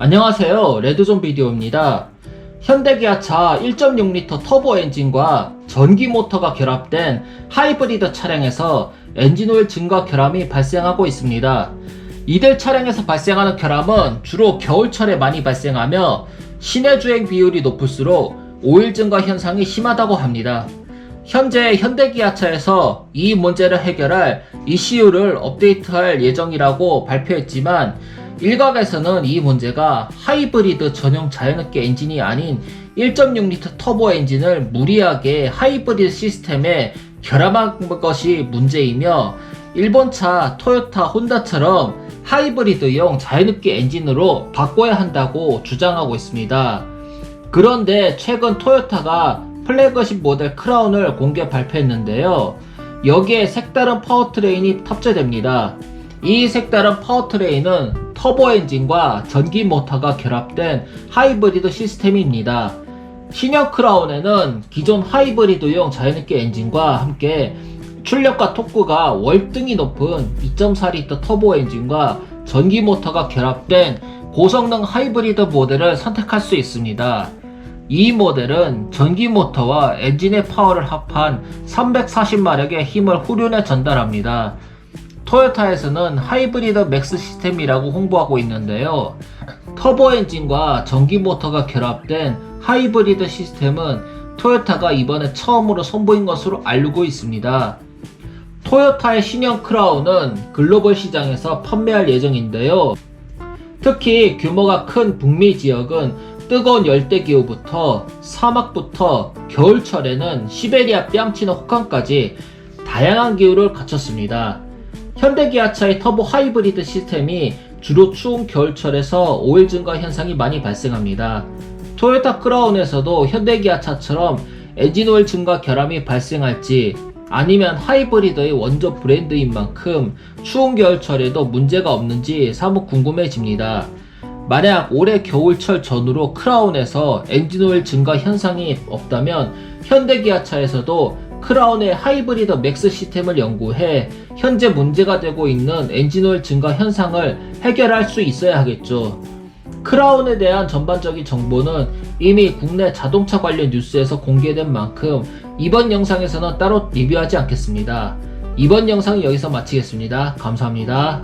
안녕하세요. 레드존 비디오입니다. 현대기아차 1.6L 터보 엔진과 전기 모터가 결합된 하이브리드 차량에서 엔진오일 증가 결함이 발생하고 있습니다. 이들 차량에서 발생하는 결함은 주로 겨울철에 많이 발생하며 시내 주행 비율이 높을수록 오일 증가 현상이 심하다고 합니다. 현재 현대기아차에서 이 문제를 해결할 ECU를 업데이트할 예정이라고 발표했지만 일각에서는 이 문제가 하이브리드 전용 자연흡기 엔진이 아닌 1.6L 터보 엔진을 무리하게 하이브리드 시스템에 결합한 것이 문제이며 일본차 토요타 혼다처럼 하이브리드용 자연흡기 엔진으로 바꿔야 한다고 주장하고 있습니다. 그런데 최근 토요타가 플래그십 모델 크라운을 공개 발표했는데요. 여기에 색다른 파워트레인이 탑재됩니다. 이 색다른 파워트레인은 터보 엔진과 전기 모터가 결합된 하이브리드 시스템입니다. 신형 크라운에는 기존 하이브리드용 자연흡기 엔진과 함께 출력과 토크가 월등히 높은 2.4L 터보 엔진과 전기 모터가 결합된 고성능 하이브리드 모델을 선택할 수 있습니다. 이 모델은 전기 모터와 엔진의 파워를 합한 340마력의 힘을 후륜에 전달합니다. 토요타에서는 하이브리드 맥스 시스템이라고 홍보하고 있는데요. 터보 엔진과 전기 모터가 결합된 하이브리드 시스템은 토요타가 이번에 처음으로 선보인 것으로 알고 있습니다. 토요타의 신형 크라운은 글로벌 시장에서 판매할 예정인데요. 특히 규모가 큰 북미 지역은 뜨거운 열대 기후부터 사막부터 겨울철에는 시베리아 뺨치는 혹한까지 다양한 기후를 갖췄습니다. 현대기아차의 터보 하이브리드 시스템이 주로 추운 겨울철에서 오일 증가 현상이 많이 발생합니다. 토요타 크라운에서도 현대기아차처럼 엔진 오일 증가 결함이 발생할지 아니면 하이브리드의 원조 브랜드인 만큼 추운 겨울철에도 문제가 없는지 사뭇 궁금해집니다. 만약 올해 겨울철 전후로 크라운에서 엔진오일 증가 현상이 없다면 현대기아차에서도 크라운의 하이브리드 맥스 시스템을 연구해 현재 문제가 되고 있는 엔진오일 증가 현상을 해결할 수 있어야 하겠죠. 크라운에 대한 전반적인 정보는 이미 국내 자동차 관련 뉴스에서 공개된 만큼 이번 영상에서는 따로 리뷰하지 않겠습니다. 이번 영상은 여기서 마치겠습니다. 감사합니다.